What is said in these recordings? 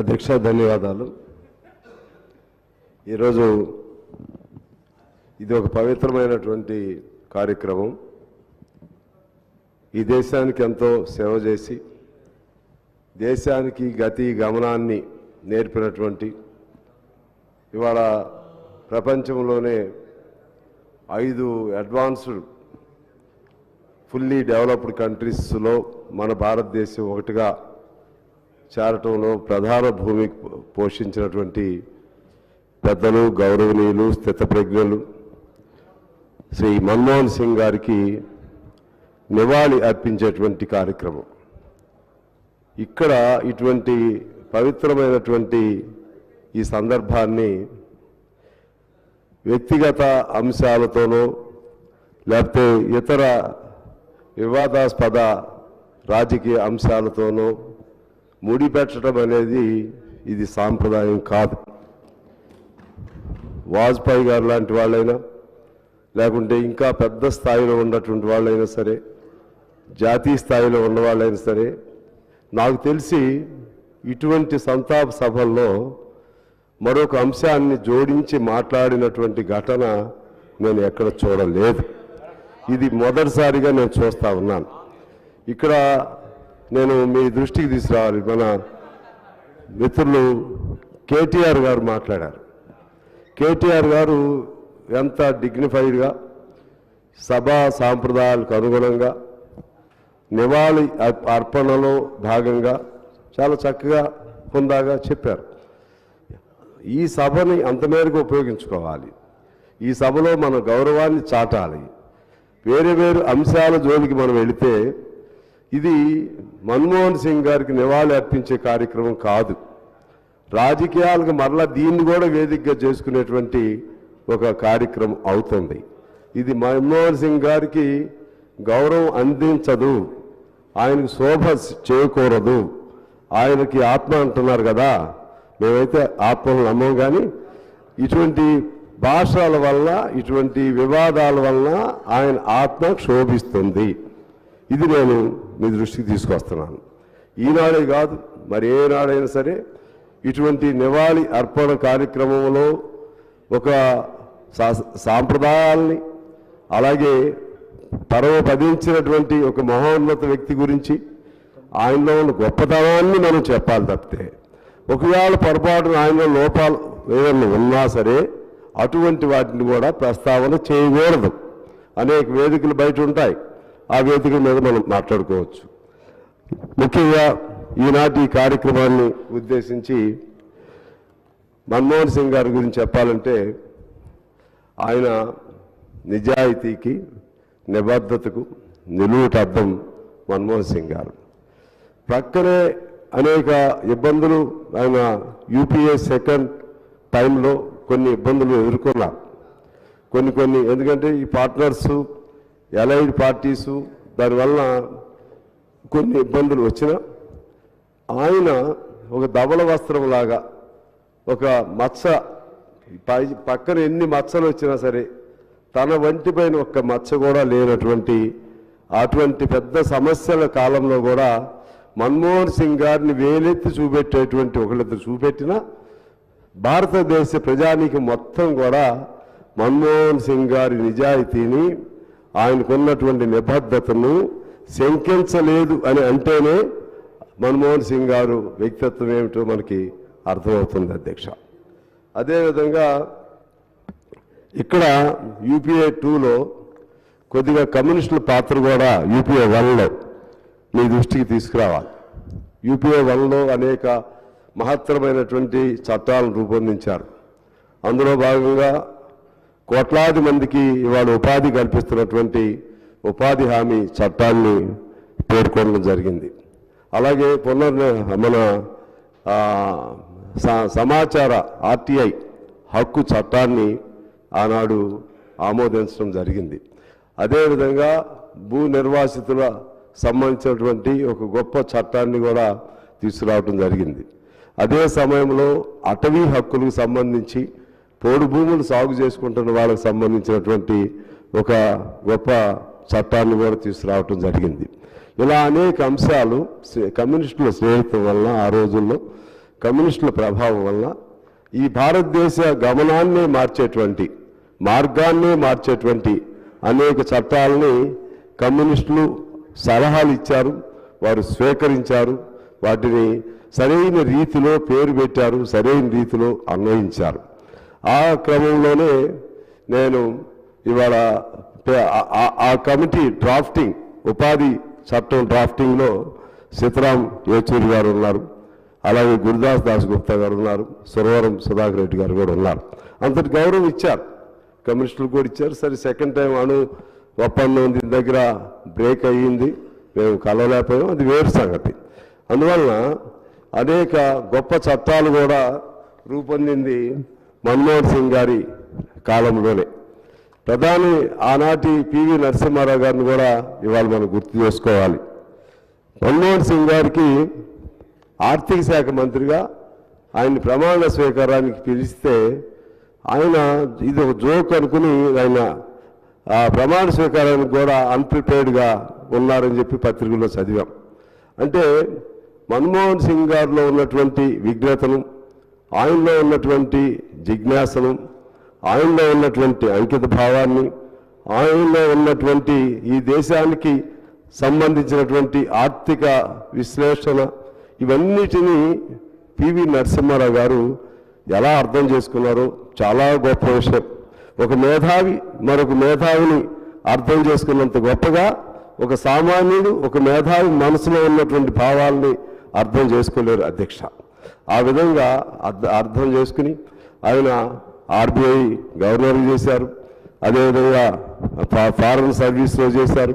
అధ్యక్ష ధన్యవాదాలు. ఈరోజు ఇది ఒక పవిత్రమైనటువంటి కార్యక్రమం. ఈ దేశానికి ఎంతో సేవ చేసి దేశానికి గతి గమనాన్ని నేర్పినటువంటి ఇవాళ ప్రపంచంలోనే ఐదు అడ్వాన్స్డ్ ఫుల్లీ డెవలప్డ్ కంట్రీస్లో మన భారతదేశం ఒకటిగా చేరటంలో ప్రధాన భూమి పోషించినటువంటి పెద్దలు గౌరవనీయులు స్థితప్రజ్ఞులు శ్రీ మన్మోహన్ సింగ్ గారికి నివాళి అర్పించేటువంటి కార్యక్రమం. ఇక్కడ ఇటువంటి పవిత్రమైనటువంటి ఈ సందర్భాన్ని వ్యక్తిగత అంశాలతోనో లేకపోతే ఇతర వివాదాస్పద రాజకీయ అంశాలతోనో ముడిపెట్టడం అనేది ఇది సాంప్రదాయం కాదు. వాజ్పేయి గారు లాంటి వాళ్ళైనా లేకుంటే ఇంకా పెద్ద స్థాయిలో ఉన్నటువంటి వాళ్ళైనా సరే జాతీయ స్థాయిలో ఉన్న వాళ్ళైనా సరే నాకు తెలిసి ఇటువంటి సంతాప సభల్లో మరొక అంశాన్ని జోడించి మాట్లాడినటువంటి ఘటన నేను ఎక్కడ చూడలేదు. ఇది మొదటిసారిగా నేను చూస్తా ఉన్నాను. ఇక్కడ నేను మీ దృష్టికి తీసుకురావాలి. మన మిత్రులు కేటీఆర్ గారు మాట్లాడారు. కేటీఆర్ గారు ఎంత డిగ్నిఫైడ్గా సభా సాంప్రదాయాలకు అనుగుణంగా నివాళి అర్పణలో భాగంగా చాలా చక్కగా హుందాగా చెప్పారు. ఈ సభని అంతమేరకు ఉపయోగించుకోవాలి. ఈ సభలో మన గౌరవాన్ని చాటాలి. వేరే వేరు అంశాల జోలికి మనం వెళితే ఇది మన్మోహన్ సింగ్ గారికి నివాళి అర్పించే కార్యక్రమం కాదు. రాజకీయాలకు మరలా దీన్ని కూడా వేదికగా చేసుకునేటువంటి ఒక కార్యక్రమం అవుతుంది. ఇది మన్మోహన్ సింగ్ గారికి గౌరవం అందించదు. ఆయనకు శోభ చేయకూడదు ఆయనకి ఆత్మ అంటున్నారు కదా. మేమైతే ఆత్మను నమ్మం కానీ ఇటువంటి భాషల వల్ల ఇటువంటి వివాదాల వల్ల ఆయన ఆత్మ క్షోభిస్తుంది. ఇది నేను మీ దృష్టికి తీసుకొస్తున్నాను. ఈనాడే కాదు మరి ఏనాడైనా సరే ఇటువంటి నివాళి అర్పణ కార్యక్రమంలో ఒక సా- సాంప్రదాయాల్ని అలాగే పరమపదించినటువంటి ఒక మహోన్నత వ్యక్తి గురించి ఆయనలో ఉన్న గొప్పతనాన్ని మనం చెప్పాలి తప్పితే ఒకవేళ పొరపాటున ఆయనలో లోపాలు ఏదైనా ఉన్నా సరే అటువంటి వాటిని కూడా ప్రస్తావన చేయకూడదు. అనేక వేదికలు బయట ఉంటాయి. ఆ వేదిక మీద మనం మాట్లాడుకోవచ్చు. ముఖ్యంగా ఈనాటి ఈ కార్యక్రమాన్ని ఉద్దేశించి మన్మోహన్ సింగ్ గారి గురించి చెప్పాలంటే ఆయన నిజాయితీకి నిబద్ధతకు నిలువుటద్దం మన్మోహన్ సింగ్ గారు. ప్రక్కనే అనేక ఇబ్బందులు ఆయన యూపీఏ సెకండ్ టైంలో కొన్ని ఇబ్బందులు ఎదుర్కొన్నారు. కొన్ని కొన్ని ఎందుకంటే ఈ పార్ట్నర్సు ఎలైడ్ పార్టీసు దానివల్ల కొన్ని ఇబ్బందులు వచ్చిన ఆయన ఒక ధవళ వస్త్రంలాగా ఒక మచ్చ పై పక్కన ఎన్ని మచ్చలు వచ్చినా సరే తన వంటి పైన ఒక్క మచ్చ కూడా లేనటువంటి అటువంటి పెద్ద సమస్యల కాలంలో కూడా మన్మోహన్ సింగ్ గారిని వేలెత్తి చూపెట్టేటువంటి ఒకళ్ళిద్దరు చూపెట్టిన భారతదేశ ప్రజానికి మొత్తం కూడా మన్మోహన్ సింగ్ గారి నిజాయితీని ఆయనకున్నటువంటి నిబద్ధతను శంకించలేదు అని అంటేనే మన్మోహన్ సింగ్ గారు వ్యక్తిత్వం ఏమిటో మనకి అర్థమవుతుంది అధ్యక్ష. అదేవిధంగా ఇక్కడ యూపీఏ టూలో కొద్దిగా కమ్యూనిస్టుల పాత్ర కూడా యూపీఏ వన్లో మీ దృష్టికి తీసుకురావాలి. యూపీఏ వన్లో అనేక మహత్తరమైనటువంటి చట్టాలను రూపొందించారు. అందులో భాగంగా కోట్లాది మందికి ఇవాళ ఉపాధి కల్పిస్తున్నటువంటి ఉపాధి హామీ చట్టాన్ని పేర్కొనడం జరిగింది. అలాగే పునర్ మన స- సమాచార ఆర్టీఐ హక్కు చట్టాన్ని ఆనాడు ఆమోదించడం జరిగింది. అదేవిధంగా భూ నిర్వాసితుల సంబంధించినటువంటి ఒక గొప్ప చట్టాన్ని కూడా తీసుకురావడం జరిగింది. అదే సమయంలో అటవీ హక్కులకు సంబంధించి పోడు భూములు సాగు చేసుకుంటున్న వాళ్ళకి సంబంధించినటువంటి ఒక గొప్ప చట్టాన్ని కూడా తీసుకురావటం జరిగింది. ఇలా అనేక అంశాలు కమ్యూనిస్టుల స్నేహితుల వలన ఆ రోజుల్లో కమ్యూనిస్టుల ప్రభావం వలన ఈ భారతదేశ గమనాన్నే మార్చేటువంటి మార్గాన్నే మార్చేటువంటి అనేక చట్టాలని కమ్యూనిస్టులు సలహాలు ఇచ్చారు వారు స్వీకరించారు వాటిని సరైన రీతిలో పేరు పెట్టారు సరైన రీతిలో అన్వయించారు. ఆ క్రమంలోనే నేను ఇవాళ ఆ- ఆ కమిటీ డ్రాఫ్టింగ్ ఉపాధి చట్టం డ్రాఫ్టింగ్లో సీతారాం యేచూరి గారు ఉన్నారు. అలాగే గురుదాస్ దాస్ గుప్తా గారు ఉన్నారు. సురవరం సుధాకర్ రెడ్డి గారు కూడా ఉన్నారు. అంతటి గౌరవం ఇచ్చారు. కమ్యూనిస్టులు కూడా ఇచ్చారు. సరే సెకండ్ టైం అణు ఒప్పందం దీని దగ్గర బ్రేక్ అయ్యింది. మేము కలవలేకపోయాం. అది వేరు సంగతి. అందువలన అనేక గొప్ప చట్టాలు కూడా రూపొందింది మన్మోహన్ సింగ్ గారి కాలంలోనే. ప్రధాని ఆనాటి పివి నరసింహారావు గారిని కూడా ఇవాళ మనం గుర్తు చేసుకోవాలి. మన్మోహన్ సింగ్ గారికి ఆర్థిక శాఖ మంత్రిగా ఆయన ప్రమాణ స్వీకారానికి పిలిస్తే ఆయన ఇది ఒక జోక్ అనుకుని ఆయన ఆ ప్రమాణ స్వీకారానికి కూడా అన్ప్రిపేర్డ్గా ఉన్నారని చెప్పి పత్రికల్లో చదివాం. అంటే మన్మోహన్ సింగ్ గారిలో ఉన్నటువంటి విఘ్నతను ఆయనలో ఉన్నటువంటి జిజ్ఞాసను ఆయనలో ఉన్నటువంటి అంకిత భావాన్ని ఆయనలో ఉన్నటువంటి ఈ దేశానికి సంబంధించినటువంటి ఆర్థిక విశ్లేషణ ఇవన్నిటినీ పివి నరసింహారావు గారు ఎలా అర్థం చేసుకున్నారో చాలా గొప్ప విషయం. ఒక మేధావి మరొక మేధావిని అర్థం చేసుకున్నంత గొప్పగా ఒక సామాన్యుడు ఒక మేధావి మనసులో ఉన్నటువంటి భావాల్ని అర్థం చేసుకోలేరు అధ్యక్ష. ఆ విధంగా అర్థం చేసుకుని ఆయన ఆర్బీఐ గవర్నర్ చేశారు. అదేవిధంగా ఫా- ఫారెన్ సర్వీస్లో చేశారు.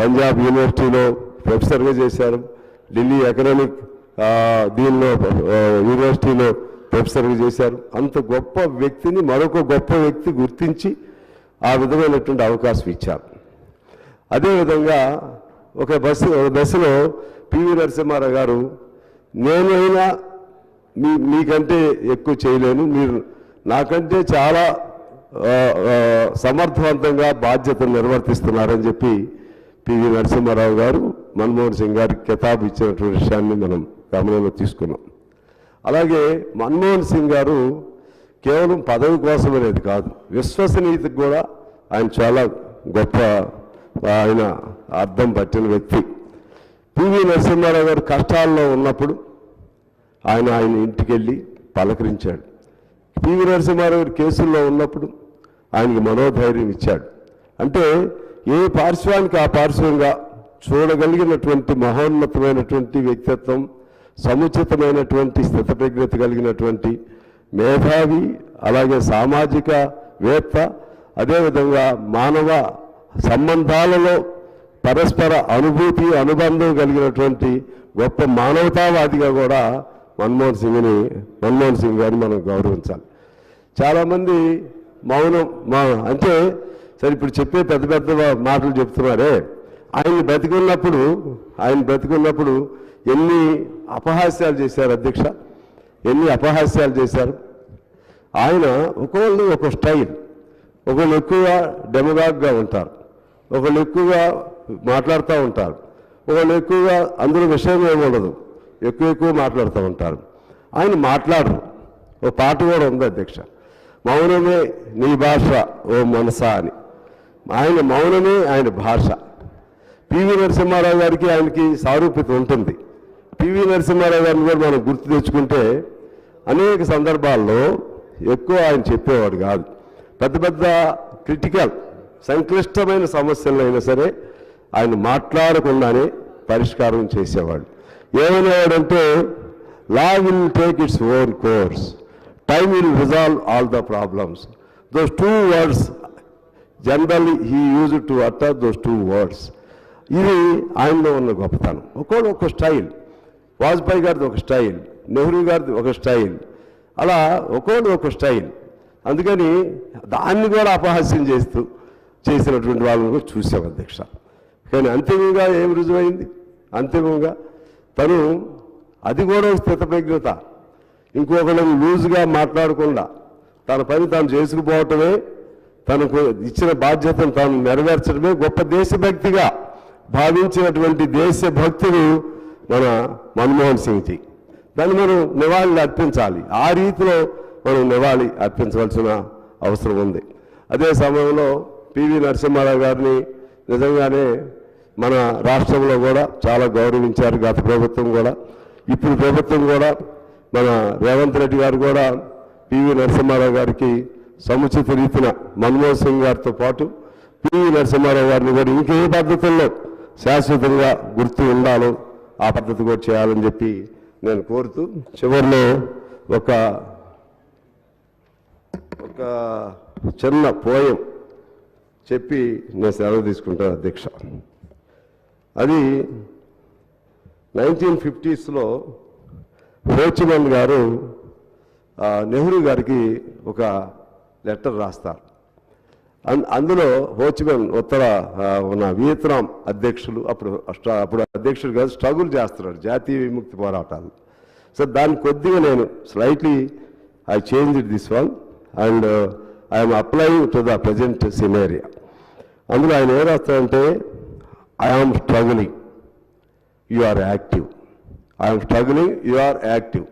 పంజాబ్ యూనివర్సిటీలో ప్రొఫెసర్గా చేశారు. ఢిల్లీ ఎకనామిక్ దీనిలో యూనివర్సిటీలో ప్రొఫెసర్గా చేశారు. అంత గొప్ప వ్యక్తిని మరొక గొప్ప వ్యక్తి గుర్తించి ఆ విధమైనటువంటి అవకాశం ఇచ్చారు. అదేవిధంగా ఒక బస్సు ఒక దశలో పివి నరసింహారావు గారు నేనైనా మీ మీకంటే ఎక్కువ చేయలేను. మీరు నాకంటే చాలా సమర్థవంతంగా బాధ్యతను నిర్వర్తిస్తున్నారని చెప్పి పివి నరసింహారావు గారు మన్మోహన్ సింగ్ గారికి కితాబు ఇచ్చినటువంటి విషయాన్ని మనం గమనంలో తీసుకున్నాం. అలాగే మన్మోహన్ సింగ్ గారు కేవలం పదవి కోసం అనేది కాదు విశ్వసనీయతకు కూడా ఆయన చాలా గొప్ప ఆయన అర్థం పట్టిన వ్యక్తి. పివి నరసింహారావు గారు కష్టాల్లో ఉన్నప్పుడు ఆయన ఆయన ఇంటికి వెళ్ళి పలకరించాడు పివి నరసింహారావు కేసుల్లో ఉన్నప్పుడు ఆయనకి మనోధైర్యం ఇచ్చాడు. అంటే ఏ పార్శ్వానికి ఆ పార్శ్వంగా చూడగలిగినటువంటి మహోన్నతమైనటువంటి వ్యక్తిత్వం సముచితమైనటువంటి స్థితప్రజ్ఞత కలిగినటువంటి మేధావి అలాగే సామాజిక వేత్త అదేవిధంగా మానవ సంబంధాలలో పరస్పర అనుభూతి అనుబంధం కలిగినటువంటి గొప్ప మానవతావాదిగా కూడా మన్మోహన్ సింగ్ని మన్మోహన్ సింగ్ గారిని మనం గౌరవించాలి. చాలామంది మౌనం మా అంటే సరే ఇప్పుడు చెప్పే పెద్ద పెద్ద మాటలు చెప్తున్నారే. ఆయన బతికున్నప్పుడు ఆయన బతికున్నప్పుడు ఎన్ని అపహాస్యాలు చేశారు అధ్యక్ష? ఎన్ని అపహాస్యాలు చేశారు? ఆయన ఒకళ్ళు ఒక స్టైల్ ఒకళ్ళు ఎక్కువగా డెమగాగ్గా ఉంటారు ఒకళ్ళు ఎక్కువగా మాట్లాడుతూ ఉంటారు ఒకళ్ళు ఎక్కువగా అందులో విషయం ఏమి ఉండదు. ఎక్కువ ఎక్కువ మాట్లాడుతూ ఉంటారు. ఆయన మాట్లాడరు. ఓ పాట కూడా ఉంది అధ్యక్ష. మౌనమే నీ భాష ఓ మనసా అని. ఆయన మౌనమే ఆయన భాష. పివి నరసింహారావు గారికి ఆయనకి సారూప్యత ఉంటుంది. పివి నరసింహారావు గారిని కూడా మనం గుర్తు తెచ్చుకుంటే అనేక సందర్భాల్లో ఎక్కువ ఆయన చెప్పేవాడు కాదు. పెద్ద పెద్ద క్రిటికల్ సంక్లిష్టమైన సమస్యలు అయినా సరే ఆయన మాట్లాడకుండానే పరిష్కారం చేసేవాడు. ఏమనేవాడంటే law will take its own course time will resolve all the problems those two words generally he use to utter those two words ఇది ఆయనలో ఉన్న గొప్పతనం. ఒక్కోడు ఒక స్టైల్. వాజ్పేయి గారిది ఒక స్టైల్. నెహ్రూ గారిది ఒక స్టైల్. అలా ఒక్కోడు ఒక స్టైల్. అందుకని దాన్ని కూడా అపహాస్యం చేస్తూ చేసినటువంటి వాళ్ళని కూడా చూసాం అధ్యక్ష. కానీ అంతిమంగా ఏం రుజువైంది? అంతిమంగా తను అది కూడా స్థితప్రజ్ఞత. ఇంకొకళ్ళని లూజ్గా మాట్లాడకుండా తన పని తాను చేసుకుపోవటమే తనకు ఇచ్చిన బాధ్యతను తాను నెరవేర్చడమే గొప్ప దేశభక్తిగా భావించినటువంటి దేశభక్తుడు మన మన్మోహన్ సింగ్జీ. దాన్ని మనం నివాళి అర్పించాలి. ఆ రీతిలో మనం నివాళి అర్పించవలసిన అవసరం ఉంది. అదే సమయంలో పివి నరసింహారావు గారిని నిజంగానే మన రాష్ట్రంలో కూడా చాలా గౌరవించారు గత ప్రభుత్వం కూడా. ఇప్పుడు ప్రభుత్వం కూడా మన రేవంత్ రెడ్డి గారు కూడా పివి నరసింహారావు గారికి సముచిత రీతిన మన్మోహన్ సింగ్ గారితో పాటు పివి నరసింహారావు గారిని కూడా ఇంకే పద్ధతుల్లో శాశ్వతంగా గుర్తు ఉండాలో ఆ పద్ధతి కూడా చేయాలని చెప్పి నేను కోరుతూ చివరిలో ఒక ఒక చిన్న పోయం చెప్పి నేను సెలవు తీసుకుంటాను అధ్యక్ష. అది నైన్టీన్ ఫిఫ్టీస్లో హోచిమన్ గారు నెహ్రూ గారికి ఒక లెటర్ రాస్తారు. అన్- అందులో హోచిమన్ ఉత్తర ఉన్న వియత్నాం అధ్యక్షులు అప్పుడు అప్పుడు అధ్యక్షుడు కాదు స్ట్రగుల్ చేస్తున్నాడు జాతీయ విముక్తి పోరాటాలు. సో దాన్ని కొద్దిగా నేను slightly I change it this one and I'm applying to the present scenario అందులో ఆయన ఏం రాస్తాడంటే I am struggling you are active I'm struggling you are active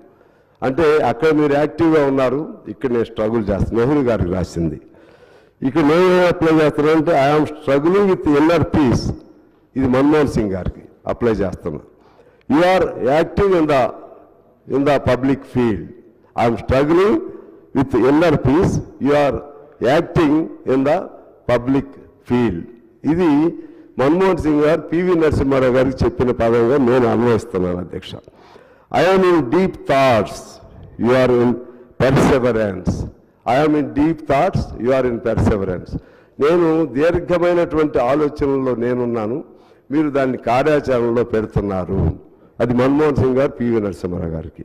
అంటే అక్కడ మీరు యాక్టివ్గా ఉన్నారు ఇక్కడ నేను స్ట్రగుల్ చేస్తాను నెహ్రూ గారికి రాసింది. ఇక్కడ నేను ఏం అప్లై చేస్తున్నాను అంటే I'm struggling with inner peace ఇది మన్మోహన్ సింగ్ గారికి అప్లై చేస్తున్నా. You are active in the in the public field I'm struggling with inner peace you are acting in the public field ఇది మన్మోహన్ సింగ్ గారు పివి నరసింహారావు గారికి చెప్పిన పదంగా నేను అన్వయిస్తున్నాను అధ్యక్ష. I'm in deep thoughts you are in perseverance I'm in deep thoughts you are in perseverance నేను దీర్ఘమైనటువంటి ఆలోచనలో నేనున్నాను. మీరు దాన్ని కార్యాచరణలో పెడుతున్నారు. అది మన్మోహన్ సింగ్ గారు పివి నరసింహారావు గారికి.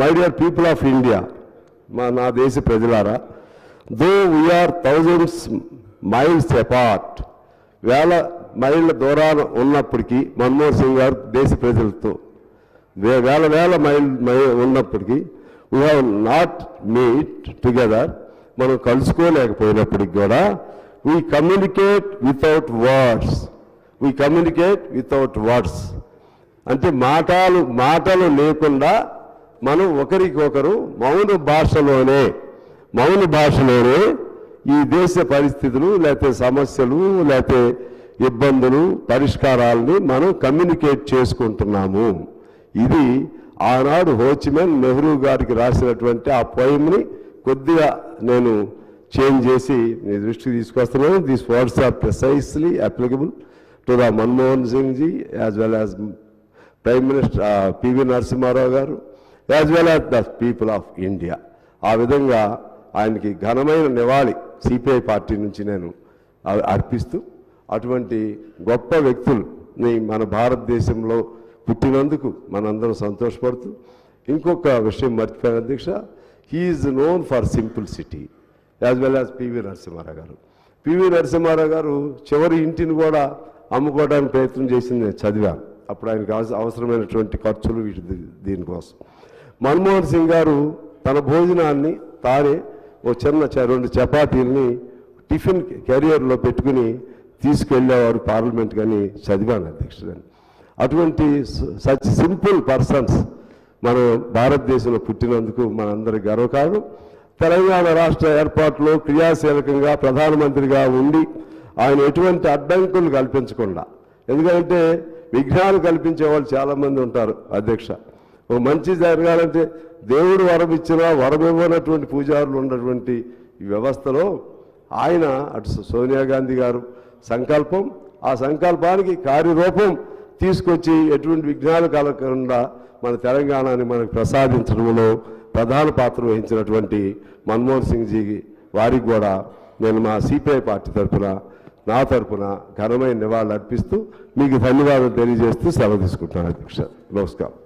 My dear people of India మా నా దేశ ప్రజలారా though we are thousands miles apart వేల మైళ్ళ దూరాన ఉన్నప్పటికీ మన్మోహన్ సింగ్ గారు దేశ ప్రజలతో వే- వేల వేల మైల్ మై ఉన్నప్పటికీ we have not meet together మనం కలుసుకోలేకపోయినప్పటికి కూడా we communicate without words we communicate without words అంటే మాటలు మాటలు లేకుండా మనం ఒకరికొకరు మౌన భాషలోనే మౌన భాషలోనే ఈ దేశ పరిస్థితులు లేకపోతే సమస్యలు లేకపోతే ఇబ్బందులు పరిష్కారాలని మనం కమ్యూనికేట్ చేసుకుంటున్నాము. ఇది ఆనాడు హోచిమెన్ నెహ్రూ గారికి రాసినటువంటి ఆ పోయంని కొద్దిగా నేను చేంజ్ చేసి మీ దృష్టికి తీసుకొస్తున్నాను. These words are precisely applicable to the Manmohan Singh ji as well as prime minister PV Narasimha Rao గారు as well as the people of India ఆ విధంగా ఆయనకి ఘనమైన నివాళి సిపిఐ పార్టీ నుంచి నేను uh, అర్పిస్తూ అటువంటి గొప్ప వ్యక్తుల్ని మన భారతదేశంలో పుట్టినందుకు మనందరం సంతోషపడుతూ ఇంకొక విషయం మర్చిపోయాను అధ్యక్ష. He is known for simplicity as well as PV Narasimha Rao గారు. పివి నరసింహారావు గారు చివరి ఇంటిని కూడా అమ్ముకోవడానికి ప్రయత్నం చేసింది నేను చదివాను. అప్పుడు ఆయనకు అవసరమైనటువంటి ఖర్చులు వీటి దీనికోసం. మన్మోహన్ సింగ్ గారు తన భోజనాన్ని తానే ఓ చిన్న రెండు చపాతీల్ని టిఫిన్ కెరియర్లో పెట్టుకుని తీసుకెళ్ళేవారు పార్లమెంట్ కానీ చదివాను అధ్యక్షుడని. అటువంటి సచ్ సింపుల్ పర్సన్స్ మనం భారతదేశంలో పుట్టినందుకు మనందరి గర్వకారణం. తెలంగాణ రాష్ట్ర ఏర్పాటులో క్రియాశీలకంగా ప్రధానమంత్రిగా ఉండి ఆయన ఎటువంటి అడ్డంకులు కల్పించకుండా ఎందుకంటే విఘ్నాలు కల్పించే వాళ్ళు చాలామంది ఉంటారు అధ్యక్ష. ఓ మంచి జరగాలంటే దేవుడు వరం ఇచ్చినా వరం ఇవ్వనటువంటి పూజారులు ఉన్నటువంటి వ్యవస్థలో ఆయన అటు సోనియా గాంధీ గారు సంకల్పం ఆ సంకల్పానికి కార్యరూపం తీసుకొచ్చి ఎటువంటి విఘ్నాలు కలగకుండా మన తెలంగాణని మనకు ప్రసాదించడంలో ప్రధాన పాత్ర వహించినటువంటి మన్మోహన్ సింగ్ జీ వారికి కూడా నేను మా సిపిఐ పార్టీ తరఫున నా తరఫున ఘనమైన నివాళులు అర్పిస్తూ మీకు ధన్యవాదాలు తెలియజేస్తూ సెలవు తీసుకుంటున్నాను అధ్యక్ష. నమస్కారం.